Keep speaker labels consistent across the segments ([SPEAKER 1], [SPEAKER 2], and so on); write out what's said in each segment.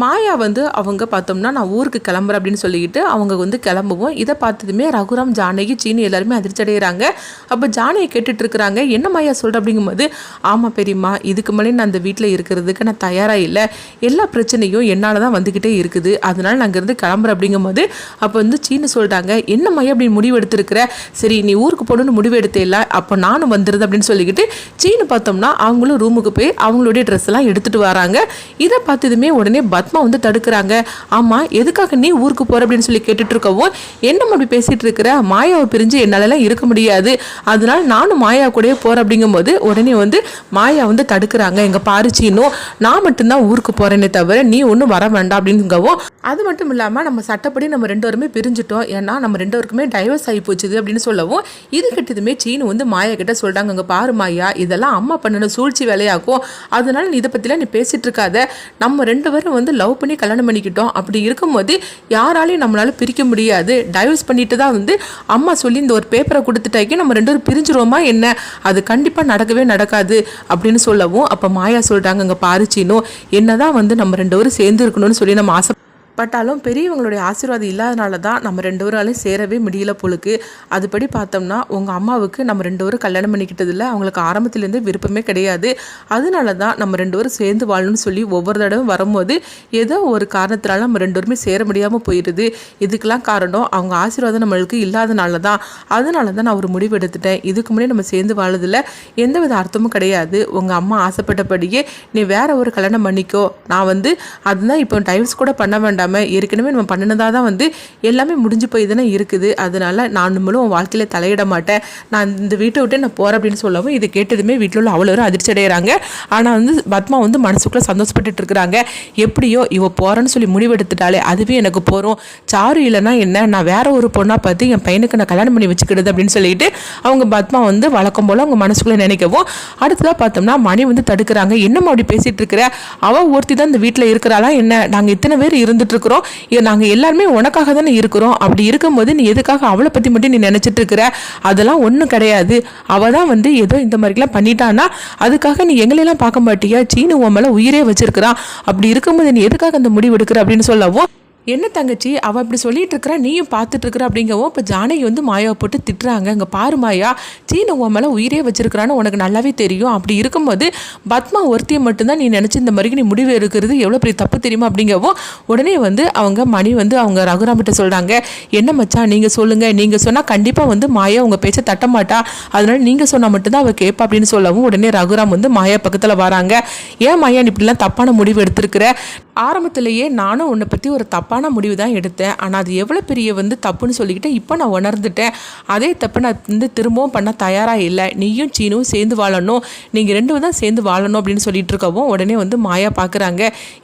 [SPEAKER 1] மாயா வந்து அவங்க பார்த்தோம்னா நான் ஊருக்கு கிளம்புறேன் அப்படின்னு சொல்லிக்கிட்டு அவங்க வந்து கிளம்புவோம். இதை பார்த்ததுமே ரகுராம் ஜானகி சீனி எல்லாருமே அதிர்ச்சி அடைகிறாங்க அப்போ ஜானகி கேட்டுட்டு இருக்கிறாங்க என்ன மாயா சொல்கிற அப்படிங்கும்போது ஆமாம் பெரியம்மா இதுக்கு மேலே நான் அந்த வீட்டில் இருக்கிறதுக்கு நான் தயாராக இல்லை. எல்லா பிரச்சனையும் என்னால் தான் வந்துக்கிட்டே இருக்குது. அதனால நான் அங்கேருந்து கிளம்புறேன் அப்படிங்கும்போது அப்போ வந்து சீனு சொல்கிறாங்க என்ன மாயா அப்படின்னு முடிவு எடுத்திருக்கிற? சரி நீ ஊருக்கு போகணுன்னு முடிவு எடுத்தே இல்லை அப்போ நானும் வந்துடுது அப்படின்னு சொல்லிக்கிட்டு சீனு பார்த்தோம்னா அவங்களும் ரூமுக்கு போய் அவங்களுடைய ட்ரெஸ் எல்லாம் எடுத்துகிட்டு வராங்க. இதை பார்த்ததுமே உடனே பத் பத்மா வந்து தடுக்கிறாங்க. ஆமாம் எதுக்காக நீ ஊருக்கு போகிற அப்படின்னு சொல்லி கேட்டுட்டு இருக்கவும் என்ன அப்படி பேசிகிட்டு இருக்கிற? மாயாவை பிரிஞ்சு என்னாலலாம் இருக்க முடியாது. அதனால நானும் மாயா கூடயே போகிறேன் அப்படிங்கும்போது உடனே வந்து மாயா வந்து தடுக்கிறாங்க. எங்கள் பாரு நான் மட்டும்தான் ஊருக்கு போகிறேனே தவிர நீ ஒன்றும் வர வேண்டாம் அப்படிங்கவும் அது மட்டும் இல்லாமல் நம்ம சட்டப்படி நம்ம ரெண்டு பேருமே பிரிஞ்சுட்டோம். ஏன்னா நம்ம ரெண்டு பேருக்குமே டைவர்ஸ் ஆகி போச்சுது அப்படின்னு சொல்லவும் இது கிட்டதுமே சீனு வந்து மாயா கிட்ட சொல்கிறாங்க அங்கே பாரு மாயா இதெல்லாம் அம்மா பண்ணணும் சூழ்ச்சி வேலையாகும் அதனால நீ இதை பற்றிலாம் நீ பேசிகிட்டு இருக்காத. நம்ம ரெண்டு பேரும் வந்து லவ் பண்ணி கல்யாணம் பண்ணிக்கிட்டோம். அப்படி இருக்கும்போது யாராலையும் நம்மளால் பிரிக்க முடியாது. டைவர்ஸ் பண்ணிட்டு தான் வந்து அம்மா சொல்லி இந்த ஒரு பேப்பரை கொடுத்துட்டாக்கி நம்ம ரெண்டு பேரும் பிரிஞ்சிருவோமா என்ன? அது கண்டிப்பாக நடக்கவே நடக்காது அப்படின்னு சொல்லவும் அப்போ மாயா சொல்கிறாங்க அங்கே பாரிச்சினோ என்ன தான் வந்து நம்ம ரெண்டு பேரும் சேர்ந்து இருக்கணும்னு சொல்லி நம்ம ஆசை பட்டாலும் பெரியவங்களுடைய ஆசீர்வாதம் இல்லாதனால தான் நம்ம ரெண்டு பேராலையும் சேரவே முடியல போலுக்கு. அதுபடி பார்த்தோம்னா உங்கள் அம்மாவுக்கு நம்ம ரெண்டு பேரும் கல்யாணம் பண்ணிக்கிட்டதில்ல அவங்களுக்கு ஆரம்பத்துலேருந்தே விருப்பமே கிடையாது. அதனால தான் நம்ம ரெண்டு பேரும் சேர்ந்து வாழணும்னு சொல்லி ஒவ்வொரு தடவை வரும்போது ஏதோ ஒரு காரணத்தினால நம்ம ரெண்டு பேருமே சேர முடியாமல் போயிடுது இதுக்கெல்லாம் காரணம் அவங்க ஆசீர்வாதம் நம்மளுக்கு இல்லாதனால தான். அதனால தான் நான் ஒரு முடிவு எடுத்துட்டேன். இதுக்கு முன்னாடி நம்ம சேர்ந்து வாழதில் எந்தவித அர்த்தமும் கிடையாது. உங்கள் அம்மா ஆசைப்பட்டபடியே நீ வேற ஒரு கல்யாணம் பண்ணிக்கோ. நான் வந்து அதுதான் இப்போ டைம்ஸ் கூட பண்ண வேண்டாம். இல்லாமல் ஏற்கனவே நம்ம பண்ணினதாக தான் வந்து எல்லாமே முடிஞ்சு போய் தானே இருக்குது. அதனால நான் நம்மளும் உன் வாழ்க்கையில் தலையிட மாட்டேன். நான் இந்த வீட்டை விட்டு நான் போகிறேன் அப்படின்னு சொல்லவும் இதை கேட்டதுமே வீட்டில் உள்ள அவ்வளோ அதிர்ச்சி அடைகிறாங்க ஆனால் வந்து பத்மா வந்து மனசுக்குள்ளே சந்தோஷப்பட்டுட்டு இருக்கிறாங்க. எப்படியோ இவ போகிறேன்னு சொல்லி முடிவெடுத்துட்டாலே அதுவே எனக்கு போகிறோம் சாரு இல்லைன்னா என்ன? நான் வேற ஒரு பொண்ணாக பார்த்து என் பையனுக்கு நான் கல்யாணம் பண்ணி வச்சுக்கிடுது அப்படின்னு சொல்லிட்டு அவங்க பத்மா வந்து வழக்கம் போல் அவங்க மனசுக்குள்ளே நினைக்கவும் அடுத்ததாக பார்த்தோம்னா மணி வந்து தடுக்கிறாங்க. என்னம்மா அப்படி பேசிகிட்டு இருக்கிற? அவள் ஒருத்தி தான் இந்த வீட்டில் இருக்கிறாளா என்ன? நாங்கள் இத்தனை பேர் இருந்துட்டு இருக்கிறோம். நாங்கள் எல்லாருமே உனக்காக தானே இருக்கிறோம். அப்படி இருக்கும்போது நீ எதுக்காக அவளை பற்றி மட்டும் நீ நினச்சிட்டு இருக்கிற? அதெல்லாம் ஒன்றும் கிடையாது. அவள் தான் வந்து ஏதோ இந்த மாதிரிலாம் பண்ணிட்டான்னா அதுக்காக நீ எங்களையெல்லாம் பார்க்க மாட்டியா? சீனு உன் மேலே உயிரே வச்சிருக்கிறான். அப்படி இருக்கும்போது நீ எதுக்காக அந்த முடிவு எடுக்கிற அப்படின்னு சொல்லவும் என்ன தங்கச்சி அவள் அப்படி சொல்லிட்டு இருக்கிறா நீயும் பார்த்துட்டு இருக்கிற அப்படிங்கவும் இப்போ ஜானகி வந்து மாயாவை போட்டு திட்டுறாங்க. இங்கே பாரு மாயா சீன உன் மேலே உயிரே வச்சிருக்கிறான்னு உனக்கு நல்லாவே தெரியும். அப்படி இருக்கும்போது பத்மா ஒருத்தியை மட்டும்தான் நீ நினச்சி இந்த மாதிரி நீ முடிவு எடுக்கிறது எவ்வளோ பெரிய தப்பு தெரியுமா அப்படிங்கவும் உடனே வந்து அவங்க மணி வந்து அவங்க ரகுராமிட்ட சொல்கிறாங்க என்ன மச்சா நீங்கள் சொல்லுங்கள் நீங்கள் சொன்னால் கண்டிப்பாக வந்து மாயா உங்கள் பேச்சை தட்ட மாட்டா. அதனால நீங்கள் சொன்னால் மட்டும்தான் அவள் கேட்பா அப்படின்னு சொல்லவும் உடனே ரகுராம் வந்து மாயா பக்கத்தில் வராங்க. ஏன் மாயா நீ இப்படிலாம் தப்பான முடிவு எடுத்திருக்கிற? ஆரம்பத்திலேயே நானும் உன்னை பற்றி ஒரு தப்பான முடிவு தான் எடுத்தேன். ஆனால் அது எவ்வளோ பெரிய வந்து தப்புன்னு சொல்லிக்கிட்டு இப்போ நான் உணர்ந்துட்டேன். அதே தப்பு நான் வந்து திரும்பவும் பண்ண தயாராக இல்லை. நீயும் சீனும் சேர்ந்து வாழணும். நீங்கள் ரெண்டு தான் சேர்ந்து வாழணும் அப்படின்னு சொல்லிட்டு இருக்கவும் உடனே வந்து மாயா பார்க்குறாங்க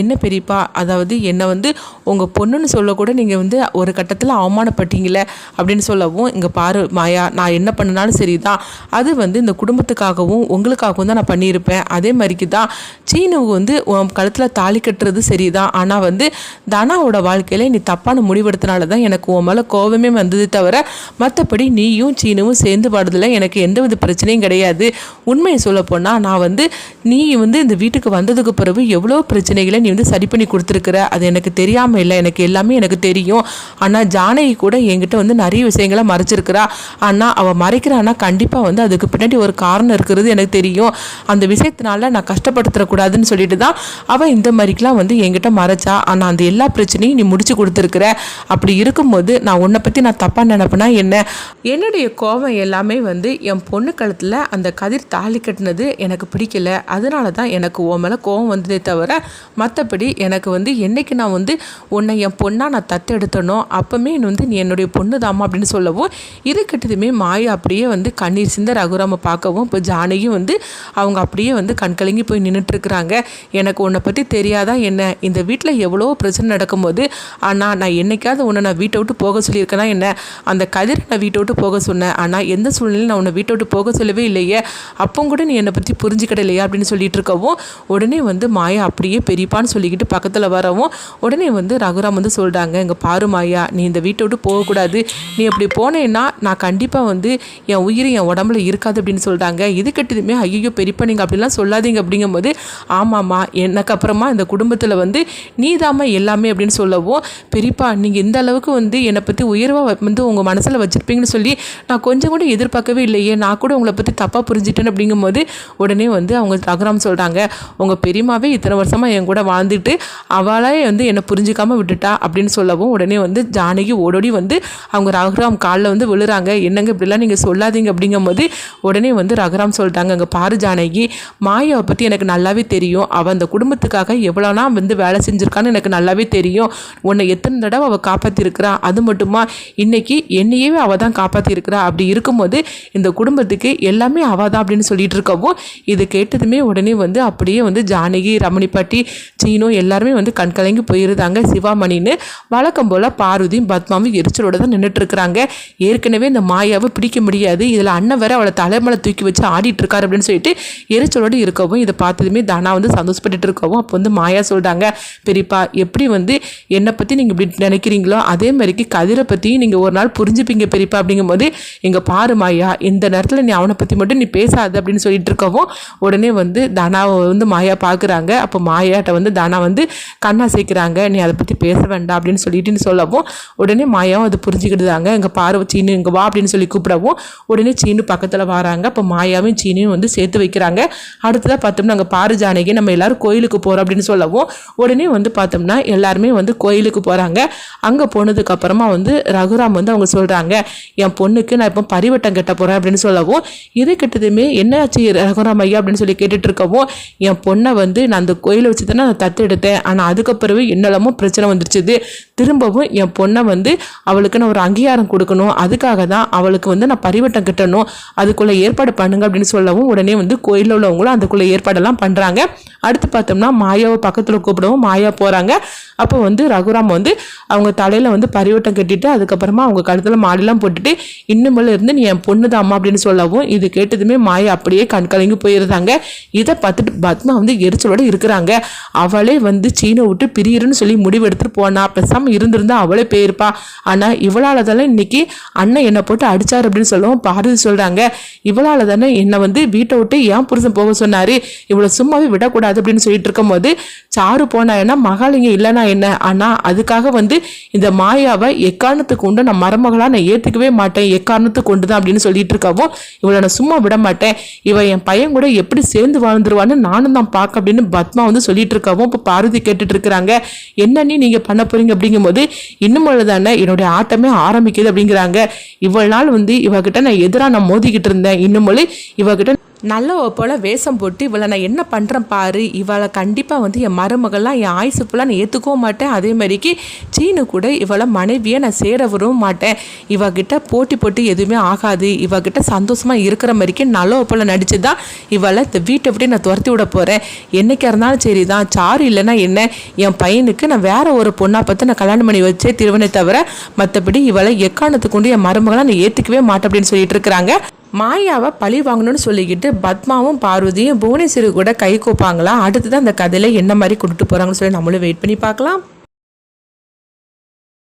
[SPEAKER 1] என்ன பெரியப்பா? அதாவது என்னை வந்து உங்கள் பொண்ணுன்னு சொல்லக்கூட நீங்கள் வந்து ஒரு கட்டத்தில் அவமானப்பட்டீங்களே அப்படின்னு சொல்லவும் இங்கே பாரு மாயா நான் என்ன பண்ணினாலும் சரி தான் அது வந்து இந்த குடும்பத்துக்காகவும் உங்களுக்காகவும் தான் நான் பண்ணியிருப்பேன். அதே மாதிரிக்கு தான் சீனுவுக்கு வந்து கழுத்தில் தாலி கட்டுறது சரிதான். ஆனால் வந்து தனாவோட வாழ்க்கையில் நீ தப்பான முடிவெடுத்தனால தான் எனக்கு உன் மேலே கோபமே வந்தது தவிர மற்றபடி நீயும் சீனுவும் சேர்ந்து பாடுதில் எனக்கு எந்த வித பிரச்சனையும் கிடையாது. உண்மையை சொல்ல போனால் நான் வந்து நீ வந்து இந்த வீட்டுக்கு வந்ததுக்கு பிறகு எவ்வளோ பிரச்சனைகளை நீ வந்து சரி பண்ணி கொடுத்துருக்குற? அது எனக்கு தெரியாமல் இல்லை. எனக்கு எல்லாமே எனக்கு தெரியும். ஆனால் ஜானகி கூட என்கிட்ட வந்து நிறைய விஷயங்களை மறைச்சிருக்கிறா. ஆனால் அவள் மறைக்கிறான்னா கண்டிப்பாக வந்து அதுக்கு பின்னாடி ஒரு காரணம் இருக்கிறது எனக்கு தெரியும். அந்த விஷயத்தினால நான் கஷ்டப்படுத்தக்கூடாதுன்னு சொல்லிட்டு தான் அவள் இந்த மாதிரிக்கெலாம் வந்து என்கிட்ட மறைச்சா. ஆனால் அந்த எல்லா பிரச்சனையும் நீ முடிச்சு கொடுத்துருக்குற? அப்படி இருக்கும்போது நான் உன்னை பற்றி நான் தப்பாக நினைப்பேனா என்ன? என்னுடைய கோபம் எல்லாமே வந்து என் பொண்ணு கழுத்தில் அந்த கதிர் தாலி கட்டினது எனக்கு பிடிக்கல. அதனால தான் எனக்கு உன் மேலே கோபம் வந்ததே தவிர மற்றபடி எனக்கு வந்து என்னைக்கு நான் வந்து உன்னை என் பொண்ணாக நான் தத்தெடுத்தனோ அப்போமே வந்து நீ என்னுடைய பொண்ணு தாமா அப்படின்னு சொல்லவும் இது கிட்டதுமே மாயா அப்படியே வந்து கண்ணீர் சிந்த ரகுராம பார்க்கவும் இப்போ ஜானகியும் வந்து அவங்க அப்படியே வந்து கண்கலங்கி போய் நின்றுட்டுருக்குறாங்க எனக்கு உன்னை பற்றி தெரியாதா என்ன? இந்த வீட்டில் எவ்வளோ பிரச்சனை நடக்கும்போது ஆனால் நான் என்னைக்காவது உன்னை நான் வீட்டை விட்டு போக சொல்லியிருக்கேன்னா என்ன? அந்த கதிரை நான் வீட்டை விட்டு போக சொன்னேன். ஆனால் எந்த சூழ்நிலையில் நான் உன்னை வீட்டை விட்டு போக சொல்லவே இல்லையே. அப்போ கூட நீ என்னை பற்றி புரிஞ்சுக்கிடலையா அப்படின்னு சொல்லிட்டு இருக்கவும் உடனே வந்து மாயா அப்படியே பெரியப்பான்னு சொல்லிக்கிட்டு பக்கத்தில் வரவும் உடனே வந்து ரகுராம் வந்து சொல்கிறாங்க எங்கள் பாரு மாயா நீ இந்த வீட்டை விட்டு போகக்கூடாது. நீ அப்படி போனேன்னா நான் கண்டிப்பாக வந்து என் உயிர் என் உடம்புல இருக்காது அப்படின்னு சொல்கிறாங்க இது கட்டதுமே ஐயோ பெரியப்பா நீங்கள் அப்படிலாம் சொல்லாதீங்க. அப்படிங்கும்போது ஆமாம்மா எனக்கு அப்புறமா இந்த குடும்பத்தில் வந்து நீ எல்லாமே அப்படின்னு சொல்ல சொல்லவும் பெரியப்பா நீங்கள் இந்த அளவுக்கு வந்து என்னை பற்றி உயர்வாக வந்து உங்கள் மனசில் வச்சுருப்பீங்கன்னு சொல்லி நான் கொஞ்சம் கூட எதிர்பார்க்கவே இல்லையே. நான் கூட உங்களை பற்றி தப்பாக புரிஞ்சிட்டேன் அப்படிங்கும்போது உடனே வந்து அவங்க ரகுராம் சொல்கிறாங்க உங்கள் பெரியமாவே இத்தனை வருஷமாக என் கூட வாழ்ந்துட்டு அவளே வந்து என்னை புரிஞ்சிக்காமல் விட்டுட்டா அப்படின்னு சொல்லவும் உடனே வந்து ஜானகி ஓடோடி வந்து அவங்க ரகுராம் காலில் வந்து விழுறாங்க. என்னங்க இப்படிலாம் நீங்கள் சொல்லாதீங்க அப்படிங்கும்போது உடனே வந்து ரகுராம் சொல்லிட்டாங்க அங்கே பாரு ஜானகி மாயாவை பற்றி எனக்கு நல்லாவே தெரியும். அவள் அந்த குடும்பத்துக்காக எவ்வளோனா வந்து வேலை செஞ்சுருக்கான்னு எனக்கு நல்லாவே தெரியும். உன்னை எத்தனை தடவை அவள் காப்பாற்றிருக்கிறா அது மட்டுமா? இன்னைக்கு என்னையவே அவள் தான் காப்பாற்றிருக்கிறா அப்படி இருக்கும்போது இந்த குடும்பத்துக்கு எல்லாமே அவள் தான் அப்படின்னு சொல்லிட்டு இருக்கவும் இது கேட்டதுமே உடனே வந்து அப்படியே வந்து ஜானகி ரமணிப்பாட்டி சீனோ எல்லாருமே வந்து கண்கலங்கி போயிருந்தாங்க. சிவாமணின்னு வழக்கம் போல் பார்வதியும் பத்மாவும் எரிச்சலோட தான் நின்றுட்டுருக்குறாங்க ஏற்கனவே இந்த மாயாவை பிடிக்க முடியாது. இதில் அண்ணன் வேற அவளை தலைமலை தூக்கி வச்சு ஆடிட்டு இருக்காரு அப்படின்னு சொல்லிட்டு எரிச்சலோடு இருக்கவும் இதை பார்த்ததுமே தானா வந்து சந்தோஷப்பட்டுட்டு இருக்கவும் அப்போ வந்து மாயா சொல்கிறாங்க பெரியப்பா எப்படி வந்து என்னை பற்றி நீங்கள் இப்படி நினைக்கிறீங்களோ அதே மாதிரிக்கு கதிரை பற்றியும் நீங்கள் ஒரு நாள் புரிஞ்சுப்பீங்க பெரியப்பா அப்படிங்கும்போது எங்கள் பாரு மாயா இந்த நேரத்தில் நீ அவனை பற்றி மட்டும் நீ பேசாது அப்படின்னு சொல்லிட்டு இருக்கவும் உடனே வந்து தனாவை வந்து மாயா பார்க்குறாங்க அப்போ மாயாட்ட வந்து தனா வந்து கண்ணா சேர்க்குறாங்க. நீ அதை பற்றி பேச வேண்டாம் அப்படின்னு சொல்லிட்டு சொல்லவும் உடனே மாயாவும் அதை புரிஞ்சுக்கிட்டுதாங்க எங்கள் பாரு சீனு இங்கே வா அப்படின்னு சொல்லி கூப்பிடவும் உடனே சீனு பக்கத்தில் வராங்க. அப்போ மாயாவும் சீனையும் வந்து சேர்த்து வைக்கிறாங்க. அடுத்ததாக பார்த்தோம்னா அங்கே பாரு ஜானகி நம்ம எல்லாரும் கோயிலுக்கு போகிறோம் அப்படின்னு சொல்லவும் உடனே வந்து பார்த்தோம்னா எல்லாருமே வந்து கோயிலுக்கு போகிறாங்க அங்கே போனதுக்கப்புறமா வந்து ரகுராம் வந்து அவங்க சொல்கிறாங்க என் பொண்ணுக்கு நான் இப்போ பரிவட்டம் கட்ட போகிறேன் அப்படின்னு சொல்லவும் இது கிட்டதுமே என்ன ஆச்சு ரகுராம் ஐயா அப்படின்னு சொல்லி கேட்டுட்டு இருக்கவும் என் பொண்ணை வந்து நான் அந்த கோயிலை வச்சு தானே நான் தத்து எடுத்தேன் ஆனால் அதுக்கப்புறமே என்னெல்லாமோ பிரச்சனை வந்துருச்சுது. திரும்பவும் என் பொண்ணை வந்து அவளுக்கு நான் ஒரு அங்கீகாரம் கொடுக்கணும். அதுக்காக தான் அவளுக்கு வந்து நான் பரிவட்டம் கட்டணும். அதுக்குள்ளே ஏற்பாடு பண்ணுங்க அப்படின்னு சொல்லவும் உடனே வந்து கோயிலில் உள்ளவங்களும் அதுக்குள்ளே ஏற்பாடெல்லாம் பண்ணுறாங்க அடுத்து பார்த்தோம்னா மாயாவை பக்கத்தில் கூப்பிடவும் மாயா போகிறாங்க அப்போ வந்து ரகுராம் வந்து அவங்க தலையில் வந்து பரிவட்டம் கட்டிட்டு அதுக்கப்புறமா அவங்க கழுத்தில் மாடிலாம் போட்டுட்டு இன்னுமே இருந்து நீ என் பொண்ணு தான் அம்மா அப்படின்னு சொல்லவும் இது கேட்டதுமே மாயா அப்படியே கண் கலங்கி போயிருந்தாங்க. இதை பார்த்துட்டு பத்மா வந்து எரிச்சலோடு இருக்கிறாங்க. அவளே வந்து சீனை விட்டு பிரியிருன்னு சொல்லி முடிவு எடுத்துகிட்டு போனா பேசாமல் இருந்திருந்தா அவளே போயிருப்பா. ஆனால் இவளால் தானே இன்னைக்கு அண்ணன் என்னை போட்டு அடித்தார் அப்படின்னு சொல்லவும் பாரதி சொல்கிறாங்க இவளால் தானே என்னை வந்து வீட்டை விட்டு ஏன் புருஷன் போக சொன்னார். இவளை சும்மாவே விடக்கூடாது அப்படின்னு சொல்லிட்டு இருக்கும்போது சாரு போனா என்ன மகாலிங்க இல்லைனா என்ன? ஆனால் அதுக்காக வந்து இந்த மாயாவை எக்காரணத்துக்கு உண்டு? நான் மருமகளாக நான் ஏற்றுக்கவே மாட்டேன். எக்காரணத்துக்கு கொண்டு தான் அப்படின்னு சொல்லிட்டு இருக்காவும் இவளை நான் சும்மா விட மாட்டேன். இவன் என் பையன் கூட எப்படி சேர்ந்து வாழ்ந்துருவான்னு நானும் தான் பார்க்க அப்படின்னு பத்மா வந்து சொல்லிட்டு இருக்காவும் இப்போ பார்வதி கேட்டுட்டு இருக்கிறாங்க. என்னன்னு நீங்கள் பண்ண போறீங்க? அப்படிங்கும்போது இன்னும் தானே என்னுடைய ஆட்டமே ஆரம்பிக்குது அப்படிங்கிறாங்க. இவ்வளவு நாள் வந்து இவகிட்ட நான் எதிராக நான் மோதிக்கிட்டு இருந்தேன். இன்னும் இவகிட்ட நல்லவ போல் வேஷம் போட்டு இவளை நான் என்ன பண்ணுறேன் பாரு. இவளை கண்டிப்பாக வந்து என் மருமகள்லாம் என் ஆயுசு ஃபுல்லாக நான் ஏற்றுக்கவும் மாட்டேன். அதே மாதிரிக்கு சீனு கூட இவளை மனைவியை நான் சேர விடவும் மாட்டேன். இவகிட்ட போட்டி போட்டு எதுவுமே ஆகாது. இவகிட்ட சந்தோஷமாக இருக்கிற மாதிரிக்கு நல்லவ போல் நடிச்சு தான் இவளை இந்த வீட்டை விட்டு நான் துரத்தி விட போகிறேன் என்னைக்கா இருந்தாலும் சரி தான் சாரு இல்லைன்னா என்ன? என் பையனுக்கு நான் வேற ஒரு பொண்ணாக பார்த்து நான் கல்யாணம் பண்ணி வச்சே திருவனை தவிர மற்றபடி இவளை எக்காரணத்துக்கு கொண்டு என் மருமகளை நான் ஏற்றுக்கவே மாட்டேன் அப்படின்னு சொல்லிட்டு இருக்கிறாங்க. மாயாவை பழி வாங்கணும்னு சொல்லிக்கிட்டு பத்மாவும் பார்வதியும் புவனேஸ்வரி கூட கை கோப்பாங்களா? அடுத்ததான் அந்த கதையில் என்ன மாதிரி கொடுத்துட்டு போகிறாங்கன்னு சொல்லி நம்மளும் வெயிட் பண்ணி பார்க்கலாம்.